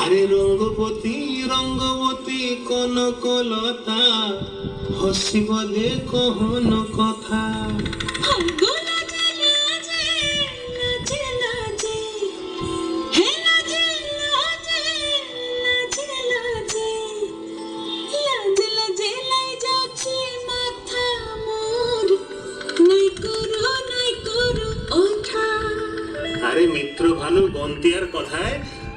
আরে রঙ্গপতি রঙ্গবতী কোন কলতা হসিব দে কহন কথা আরে মিত্র ভানু বন্তিয়ার কথায়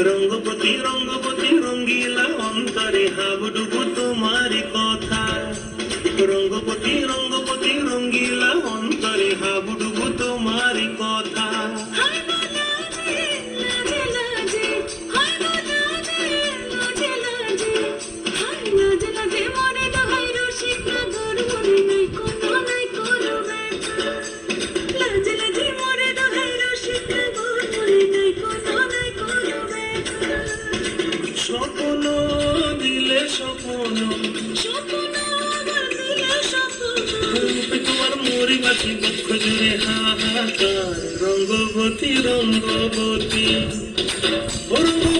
রঙ্গপতি রঙ্গপতি বাঁচি বক্ষ জুড়ে হাহাকার রঙ্গবতী রঙ্গবতী। রঙ্গ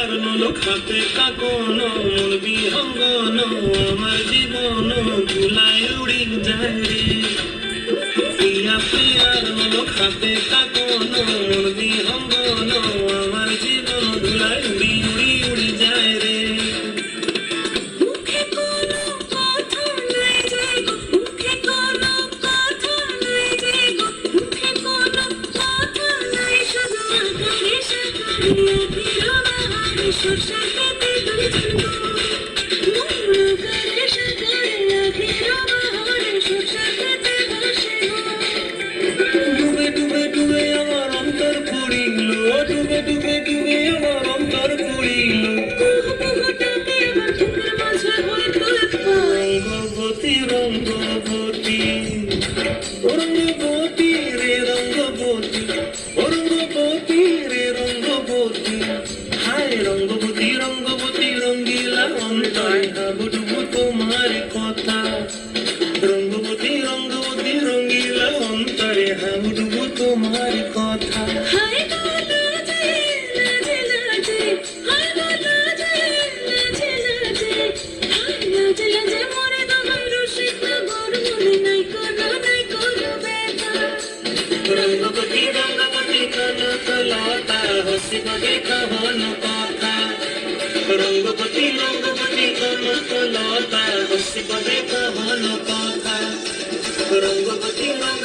তার নলক কাকন বিহঙ্গন আমার জীবন ধুলায় উড়ি যায় রে প্রিয়া প্রিয়ার নলক কাকন বিহঙ্গন আমার জীবন ধুলায় উড়ি উড়ি উড়ি যায় রে Thank you. Thank you. অন্তরে হাউডুব তোমার কথা। রঙ্গপতি রঙ্গপতি কর্মকলতা হসিব দেখ হল কথা। রঙ্গপতি রঙ্গ